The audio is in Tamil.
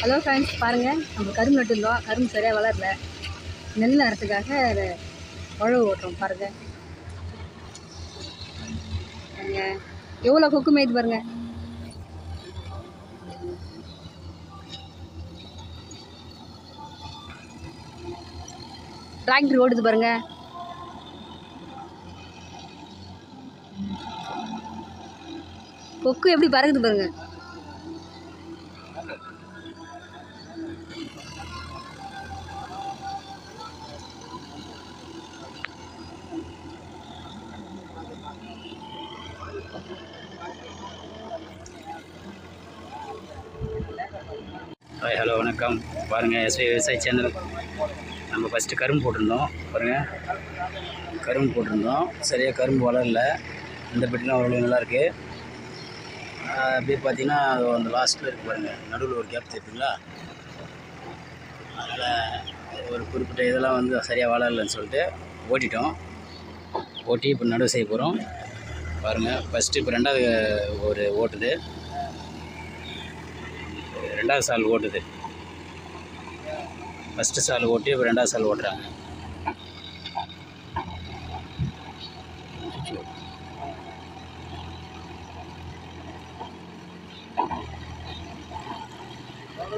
ஹலோ ஃப்ரெண்ட்ஸ் பாருங்கள் நம்ம கரும்பு நட்டுருந்தோம் கரும்பு சரியாக வளரல. நெல் நடுறதுக்காக உழவு ஓட்டுறோம் பாருங்கள் எவ்வளோ கொக்கு மேய்து பாருங்கள் டிராக்டர் ஓடுது பாருங்கள் கொக்கு எப்படி பறகுது பாருங்கள் ஹாய் ஹலோ வணக்கம். பாருங்கள் எஸ்வி விவசாய சேனல். நம்ம ஃபஸ்ட்டு கரும்பு போட்டிருந்தோம். பாருங்கள் கரும்பு போட்டிருந்தோம். சரியாக கரும்பு வளரல. இந்த பெட்டிலாம் ஓரளவு நல்லாயிருக்கு அப்படியே பார்த்தீங்கன்னா அது அந்த லாஸ்ட்டில் இருக்குது பாருங்கள் நடுவில் ஒரு கேப் தெரியுங்களா அதனால் ஒரு குறிப்பிட்ட இதெல்லாம் வந்து சரியாக வளரலன்னு சொல்லிட்டு ஓட்டிட்டோம். ஓட்டி இப்போ நடுவு செய்ய போகிறோம் பாருங்கள் ஃபஸ்ட்டு இப்போ ரெண்டாவது ஒரு ஓட்டுது. ரெண்டாவது சால் ஓட்டுது. ஃபஸ்ட்டு சால் ஓட்டி இப்போ ரெண்டாவது சால் ஓட்டுறாங்க.